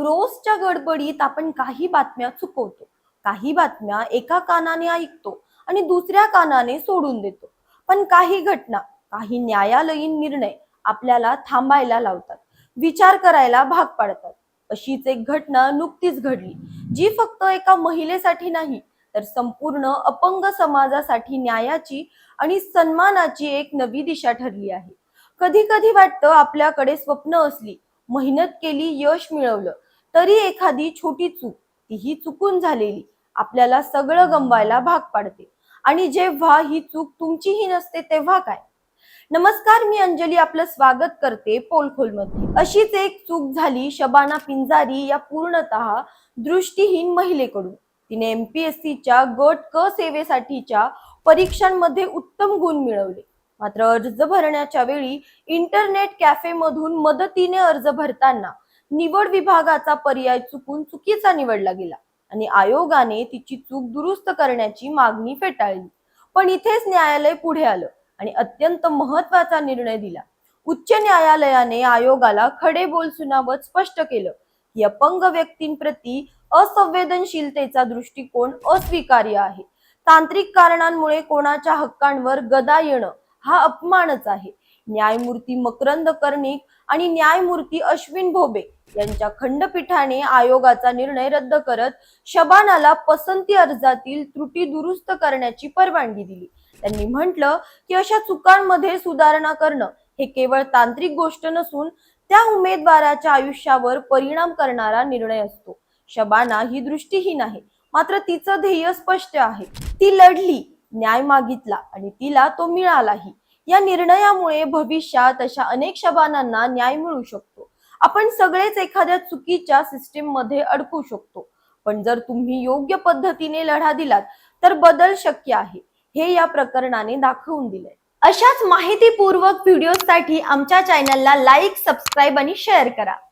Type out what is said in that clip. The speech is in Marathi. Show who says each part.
Speaker 1: रोजच्या गडबडीत आपण काही बातम्या चुकवतो काही बातम्या एका कानाने ऐकतो आणि दुसऱ्या कानाने सोडून देतो. पण काही घटना काही न्यायालयीन निर्णय आपल्याला थांबायला लावतात विचार करायला भाग पाडतात. अशीच एक घटना नुकतीच घडली जी फक्त एका महिलेसाठी नाही तर संपूर्ण अपंग समाजासाठी न्यायाची आणि सन्मानाची एक नवी दिशा ठरली आहे. कधी कधी वाटतं आपल्याकडे स्वप्न असली मेहनत केली यश मिळवलं तरी एखादी छोटी चूक तीही चुकून झालेली आपल्याला सगळं गमवायला भाग पाडते. आणि जेव्हा ही चूक तुमचीही नसते तेव्हा काय? नमस्कार मी अंजली आपलं स्वागत करते पोलखोलमध्ये. अशीच एक चूक झाली शबाना पिंजारी या पूर्णतः दृष्टीहीन महिलेकडून. तिने एमपीएससीच्या गट क सेवेसाठीच्या परीक्षांमध्ये उत्तम गुण मिळवले. मात्र अर्ज भरण्याच्या वेळी इंटरनेट कॅफे मधून मदतीने अर्ज भरताना निवड विभागाचा पर्याय चुकून चुकीचा निवडला गेला आणि आयोगाने तिची चूक दुरुस्त करण्याची मागणी फेटाळली. पण इथेच न्यायालय पुढे आलं आणि अत्यंत महत्त्वाचा निर्णय दिला. उच्च न्यायालयाने आयोगाला खडे बोल सुनावत स्पष्ट केलं की अपंग व्यक्तींप्रती असंवेदनशीलतेचा दृष्टिकोन अस्वीकार्य आहे. तांत्रिक कारणांमुळे कोणाच्या हक्कांवर गदा येणं हा अपमानच आहे. न्यायमूर्ती मकरंद कर्णिक आणि न्यायमूर्ती अश्विन भोबे यांच्या खंडपीठाने आयोगाचा निर्णय रद्द करत शबानाला पसंती अर्जातील त्रुटी दुरुस्त करण्याची परवानगी दिली. त्यांनी म्हटलं की अशा चुकांमध्ये सुधारणा करणं हे केवळ तांत्रिक गोष्ट नसून त्या उमेदवाराच्या आयुष्यावर परिणाम करणारा निर्णय असतो. शबाना ही दृष्टीहीन आहे. मात्र तिचं ध्येय स्पष्ट आहे. ती लढली न्याय मागितला आणि तिला तो मिळालाही. या निर्णयामुळे भविष्यात अशा अनेक शबानांना न्याय मिळू शकतो. आपण सगळेच एखाद्या चुकीच्या सिस्टीममध्ये अडकू शकतो. पण जर तुम्ही योग्य पद्धतीने लढा दिलात तर बदल शक्य आहे. हे या प्रकरणाने दाखवून दिले अशाच माहितीपूर्वक व्हिडिओसाठी आमच्या चॅनलला लाईक सबस्क्राईब आणि शेअर करा.